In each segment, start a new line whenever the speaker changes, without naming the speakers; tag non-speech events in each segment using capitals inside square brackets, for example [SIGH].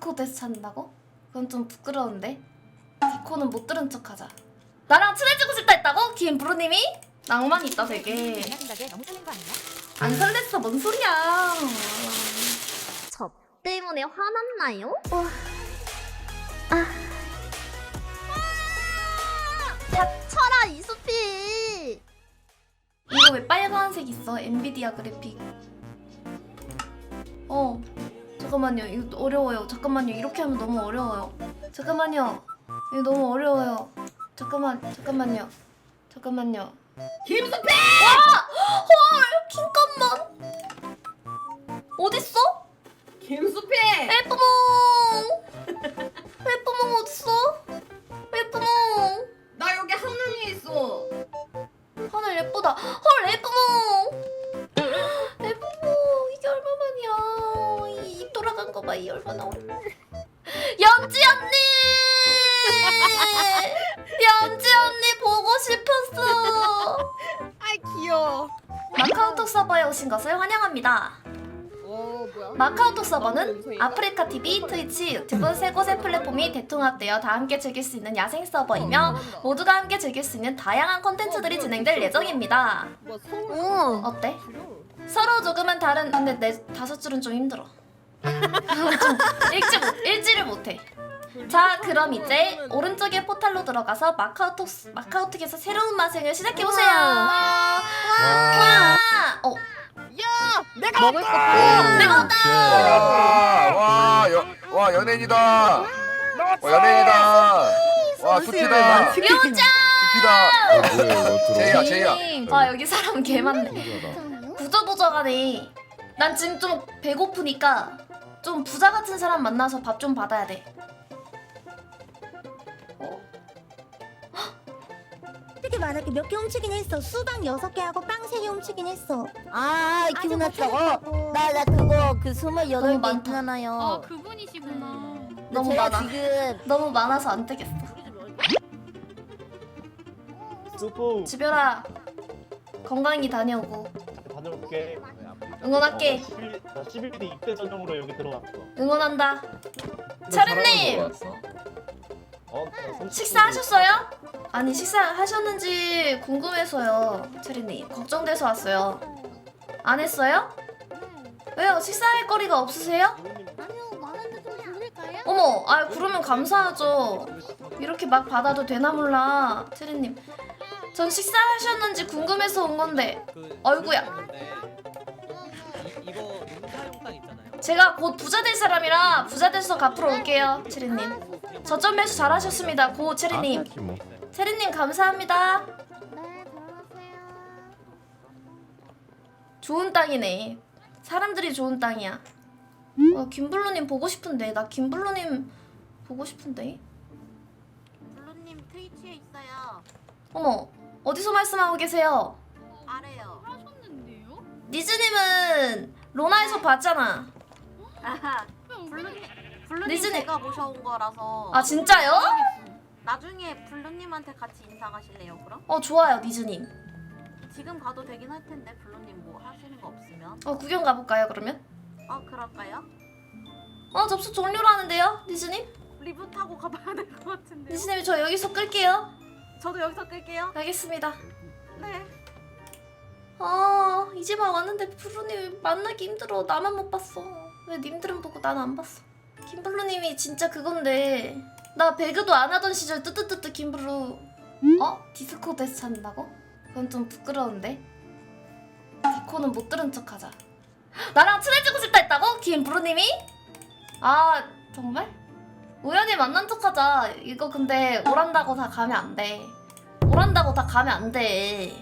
디스코드에서 찾는다고? 그건 좀 부끄러운데 디코는 못 들은 척하자 나랑 친해지고 싶다 했다고? 김브로님이? 낭만 있다 되게
내 생각에 너무 설렌 거 아니야?
안 설렜어 뭔 소리야
저 때문에 화났나요? 닥쳐라 이수피
이거 왜 빨간색 있어? 엔비디아 그래픽 어 잠깐만요 이거 어려워요 잠깐만요 이렇게 하면 너무 어려워요 잠깐만요 이거 너무 어려워요 잠깐만 잠깐만요 잠깐만요 김수피! 와! 헐! 잠깐만 어딨어?
김수피!
서버에 오신 것을 환영합니다.
어 뭐야?
마카오톡 서버는 아프리카 TV, 트위치, 유튜브 세 곳의 플랫폼이 대통합되어 다 함께 즐길 수 있는 야생 서버이며 모두가 함께 즐길 수 있는 다양한 콘텐츠들이 진행될 예정입니다.
뭐
어때? 서로 조금은 다른 근데 내 다섯 줄은 좀 힘들어. 좀 [LAUGHS] 읽지 못 읽지를 못해. 자 그럼 이제 오른쪽에 포탈로 들어가서 마카오톡 마카오톡에서 새로운 마생을 시작해 보세요. 와. 어
내가
먹을 거
아, 내가 왔다.
와, 여, 와 연예인이다. 와 연예인이다. 와 숲이다.
요자.
숲이다. 제이야 제이야.
아 여기 사람 개 많네. 부저부저가네. 난 지금 좀 배고프니까 좀 부자 같은 사람 만나서 밥 좀 받아야 돼.
솔직히 말할게 몇 개 훔치긴 했어. 수박 여섯 개 하고 빵 세 개 훔치긴 했어.
아
아주
기분 났다
못하겠다고.
어나 나 그거 그 스물여덟
너무
개
많다.
있잖아요
아 그분이시구나.
너무
제가
많아.
지금
너무 많아서 안 되겠어.
수고
주별아 건강히 다녀오고
다녀올게.
응원할게.
어, 11, 나 11 대 입대 전용으로 여기 들어왔어.
응원한다. 차련님
어, 나 손-
식사하셨어요? 아니 식사하셨는지 궁금해서요, 체리님. 걱정돼서 왔어요. 안 했어요? 왜요? 식사할 거리가 없으세요?
아니요 많은데 좀 줄일까요?
어머, 아 그러면 감사하죠. 이렇게 막 받아도 되나 몰라, 체리님. 전 식사하셨는지 궁금해서 온 건데
그
어이구야.
이, 있잖아요.
제가 곧 부자 될 사람이라 부자 돼서 갚으러 올게요, 체리님. 저점 매수 잘하셨습니다, 고 체리님. 체리님 감사합니다.
네 들어가세요.
좋은 땅이네. 사람들이 좋은 땅이야. 어, 김블루님 보고 싶은데 나 김블루님 보고 싶은데.
블루님 트위치에 있어요.
어머 어디서 말씀하고 계세요?
아래요.
하셨는데요?
니즈님은 로나에서 봤잖아.
아하. 블루님, 블루님
리즈님.
제가 모셔온 거라서.
아 진짜요?
나중에 블루님한테 같이 인사 가실래요? 그럼?
어 좋아요 니즈님.
지금 가도 되긴 할 텐데 블루님 뭐 하시는 거 없으면.
어 구경 가볼까요 그러면?
어 그럴까요?
어 접수 종료라는데요 니즈님?
리브 타고 가봐야 될 것 같은데요.
니즈님 저 여기서 끌게요.
저도 여기서 끌게요.
알겠습니다.
네.
아 이제 막 왔는데 블루님 만나기 힘들어 나만 못 봤어 왜 님들은 보고 난 안 봤어 김블루님이 진짜 그건데 나 배그도 안 하던 시절 뜨뜨뜨뜨 김블루 어? 디스코드에서 찾는다고? 그건 좀 부끄러운데 디코는 못 들은 척 하자 나랑 친해지고 싶다 했다고? 김블루님이? 아 정말? 우연히 만난 척 하자 이거 근데 오란다고 다 가면 안돼 오란다고 다 가면 안돼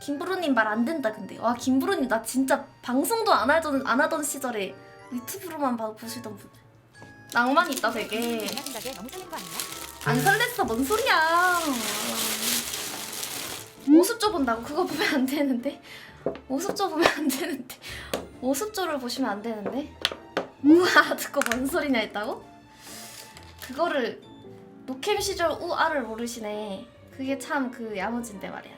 김브로님 말 안 된다 근데 와 김브로님 나 진짜 방송도 안 하던 안 하던 시절에 유튜브로만 봐 보시던 분 낭만 있다 되게? 안 설렜어 뭔 소리야. 모습조 본다고. 그거 보면 안 되는데? 모습조 보면 안 되는데? 모습조를 보시면 안 되는데? 우아 듣고 뭔 소리냐 했다고? 그거를 노캠 시절 우아를 모르시네. 그게 참 그 야무진데 말이야.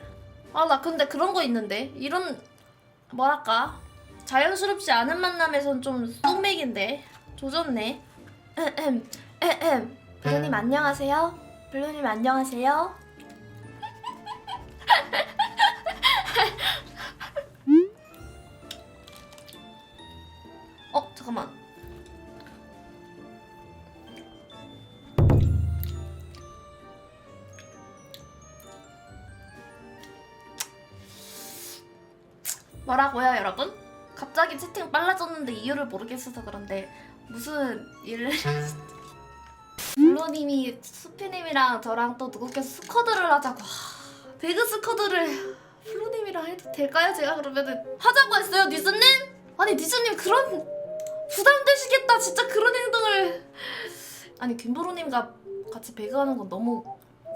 아 나 근데 그런 거 있는데? 이런 뭐랄까? 자연스럽지 않은 만남에선 좀 쑥맥인데? 조졌네 에헴, 에헴. 블루님 안녕하세요. 블루님 안녕하세요. [LAUGHS] 어 잠깐만. 뭐라고요 여러분? 갑자기 채팅 빨라졌는데 이유를 모르겠어서 그런데 무슨 일을 블루님이 수피님이랑 저랑 또 누구께서 스쿼드를 하자고. 하, 배그 스쿼드를 블루님이랑 해도 될까요? 제가 그러면은 하자고 했어요 니즈님? 아니 니즈님 그런 부담되시겠다. 진짜 그런 행동을. 아니 김브로님과 같이 배그하는 건 너무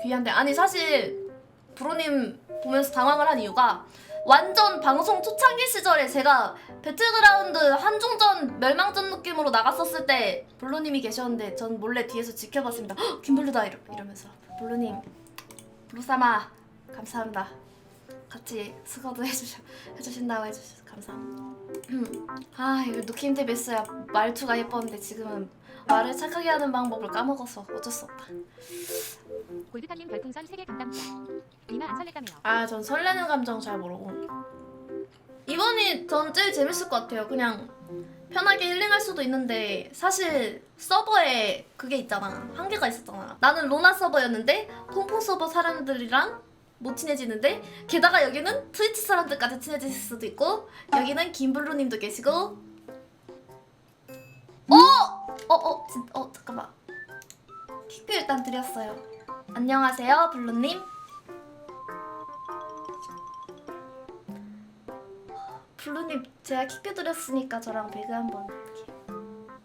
귀한데. 아니 사실 브로님 보면서 당황을 한 이유가 완전 방송 초창기 시절에 제가 배틀그라운드 한중전 멸망전 느낌으로 나갔었을 때 블루님이 계셨는데 전 몰래 뒤에서 지켜봤습니다. 헉, 김블루다 이러, 이러면서 블루님 블루사마 감사합니다. 같이 스쿼드 해주셔 해주신다고 해주셔서 감사합니다. 아 이거 누킴 베스야 말투가 예뻤는데 지금은 말을 착하게 하는 방법을 까먹어서 어쩔 수 없다.
골드카님 별풍선 3개 감담자. 이나 안 설렜다며요.
아, 전 설레는 감정 잘 모르고. 이번이 전 제일 재밌을 것 같아요. 그냥 편하게 힐링할 수도 있는데 사실 서버에 그게 있잖아. 한계가 있었잖아. 나는 로나 서버였는데 퐁퐁 서버 사람들이랑 못 친해지는데 게다가 여기는 트위치 사람들까지 친해질 수도 있고 여기는 김블루님도 계시고 어! 어, 어, 진, 어, 잠깐만. 킥뷰 일단 드렸어요. 안녕하세요, 블루님. 블루님 제가 킥뷰 드렸으니까 저랑 배그 한번.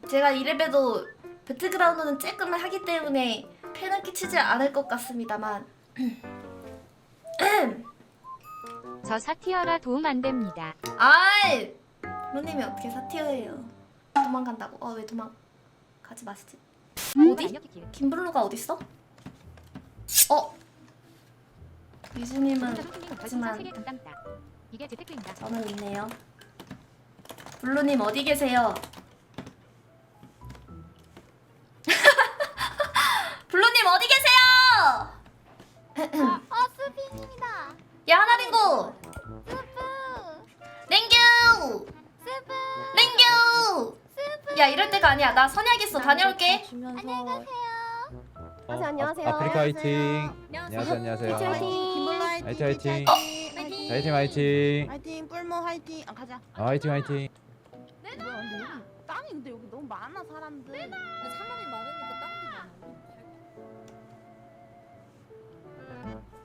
제가 이래봬도 배틀그라운드는 쬐끔을 하기 때문에 팬은 끼치지 않을 것 같습니다만 [CLEARS THROAT]
저 사티어라 도움 안 됩니다.
아이 블루님이 어떻게 사티어예요 도망간다고 어 왜 도망가지 마시지 어디? 김블루가 어딨어? 어? 유주님은
손님
하지만-
별풍선 3개 감담자. 이게 제 테크입니다.
저는 있네요. 블루님 어디 계세요? [LAUGHS] 블루님 어디 계세요?
어 수빈입니다.
야 하나링고
스프
랭규
스프
랭규 야 이럴 때가 아니야 나 선약 있어 다녀올게
안녕하세요.
어,
안녕하세요.
아, 아프리카 화이팅. 안녕하세요, 안녕하세요.
김블루
화이팅, 화이팅.
화이팅.
화이팅, 화이팅.
화이팅 뿔모 화이팅. 아 가자.
아, 화이팅, 화이팅.
뭐야 근데 여기 땅이 근데 여기 너무 많아 사람들.
근데 사람이 많으니까 땅도 많아.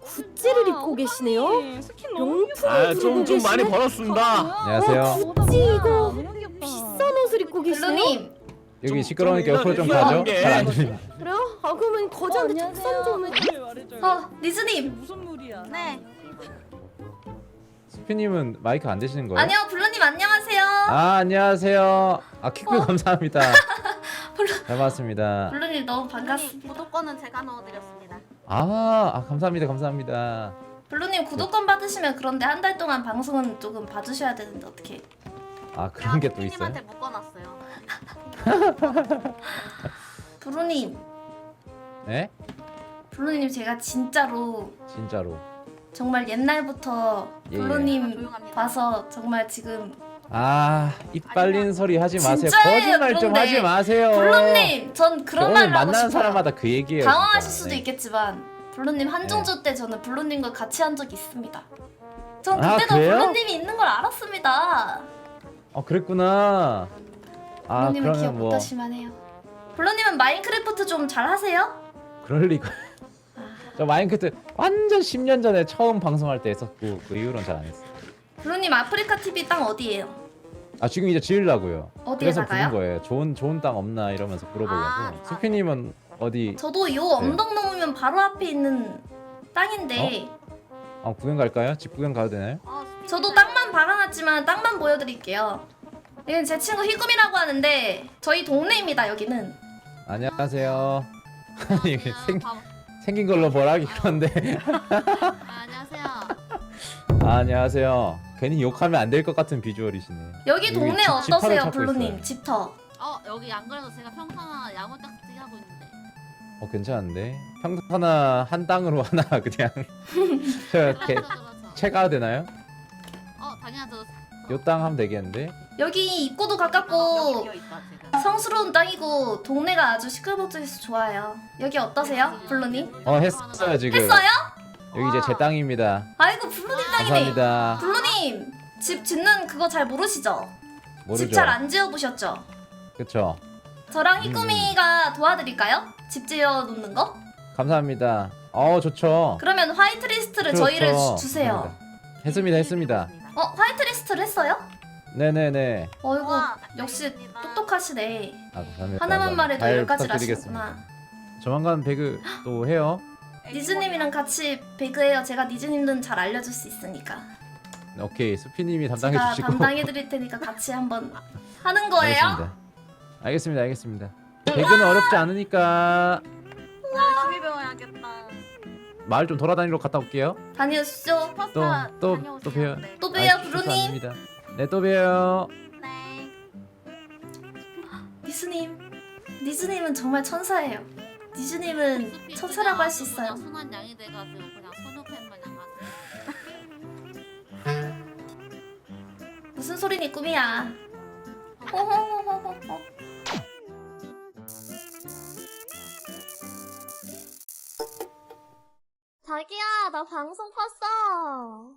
굿즈를 입고 계시네요.
스킨 너무
아, 좀, 좀 많이
벌었습니다.
안녕하세요.
굿즈 이거
너무 귀엽다.
비싼 옷을 입고 계시네요.
블루님
여기 시끄러우니까 옆으로 좀 가죠. 잘안 들리네.
그래요? 아 그러면 거저한테 특선 좀 해줘.
어 리즈님
무슨 물이야?
네.
수피님은 마이크 안 되시는 거예요?
아니요 블루님 안녕하세요
아, 안녕하세요. 아, 킥뷰
어.
감사합니다. [LAUGHS] 잘 봤습니다.
블루님 너무 반갑습니다
구독권은 제가 넣어드렸습니다.
아, 아, 감사합니다, 감사합니다.
블루님 구독권 받으시면 그런데 한 달 동안 방송은 조금 봐주셔야 되는데 어떻게
아, 그런 게 또 있어요?
님한테 묶어놨어요. [LAUGHS]
블루님
네?
블루님 제가 진짜로
진짜로.
정말 옛날부터
예, 예.
블루님
조용합니다.
봐서 정말 지금
아, 입 빨리는 소리 하지 마세요.
진짜예요,
거짓말 좀
그런데.
하지 마세요.
블루님 전 그런 말을 하고
만나는
싶어요
사람마다 그 얘기예요.
당황하실
진짜.
수도
네.
있겠지만 블루님 한중주 때 저는 블루님과 같이 한 적이 있습니다 전
아,
그때도
그래요?
블루님이 있는 걸 알았습니다
어, 그랬구나. 아,
블루님은 기억
그러면 뭐
못하시만 해요 블루님은 마인크래프트 좀 잘하세요?
그럴 리가. 저 마인크래프트 완전 10년 전에 처음 방송할 때 했었고 그 이후로는 잘 안 했어.
블루님 아프리카 TV 땅 어디예요?
아 지금 이제 지으려고요. 그래서? 부른 거예요. 좋은 좋은 땅 없나 이러면서 물어보려고.
아,
수피님은 어디?
저도 요
네.
언덕 넘으면 바로 앞에 있는 땅인데
아 구경 갈까요? 집 구경 가도 되나요?
아,
저도 땅만 박아놨지만 땅만 보여드릴게요. 여기는 제 친구 희금이라고 하는데 저희 동네입니다 여기는.
안녕하세요. [LAUGHS] 아니 생,
밥-
생긴 걸로 뭐라기 그런데.
아, 안녕하세요.
아, 안녕하세요. 괜히 욕하면 안 될 것 같은 비주얼이시네.
여기
여기
동네
집- 집터를
어떠세요
찾고
블루님
있어요.
집터?
어 여기 안 그래도 제가 평상 야무딱지 하고 있는데.
어 괜찮은데 하나 한 땅으로 하나 [LAUGHS] 그냥 제가 이렇게
들어서 들어서.
채가 되나요?
어 당연하죠.
요 땅 하면 되겠는데
여기 입구도
어, 여기
가깝고
비어 있다 지금.
성스러운 땅이고 동네가 아주 시끌벅적해서 좋아요. 여기 어떠세요, 블루님?
어 했어요 지금
했어요?
여기 이제 제 땅입니다
아이고 블루님 땅이네.
감사합니다
블루님 집 짓는 그거 잘 모르시죠?
모르죠
집 잘 안 지어 보셨죠?
그쵸
저랑
음.
희꾸미가 도와드릴까요? 집 지어 놓는 거?
감사합니다 어 좋죠
그러면 화이트리스트를
그렇죠.
저희를 주- 주세요.
감사합니다. 했습니다 했습니다
어 화이트리스트를 했어요?
네네네
어이구
우와,
역시
알겠습니다.
똑똑하시네.
아, 감사합니다
하나만. 말해도
잘
열 가지를
부탁드리겠습니다.
아시는구나.
조만간 배그 또 해요
니즈님이랑 같이 배그해요. 제가 니즈님은 잘 알려줄 수 있으니까.
오케이 수피님이 담당해
제가
주시고
담당해드릴 테니까 같이 한번 하는 거예요?
알겠습니다 알겠습니다 알겠습니다 배그는 어렵지 않으니까
열심히 배워야겠다.
마을 좀 돌아다니러 갔다 올게요
다녀오시죠.
또. 또 봬요.
네.
또 봬요,
아,
브루님.
아닙니다. 네, 또 봬요.
네.
니즈님, 니즈님은 정말 천사예요. 니즈님은 천사라고 할 수 있어요.
순한 양이 돼가지고 그냥 소녀팬 마냥 하고.
무슨 소리니 꿈이야. 호호호호호. 자기야, 나 방송 봤어.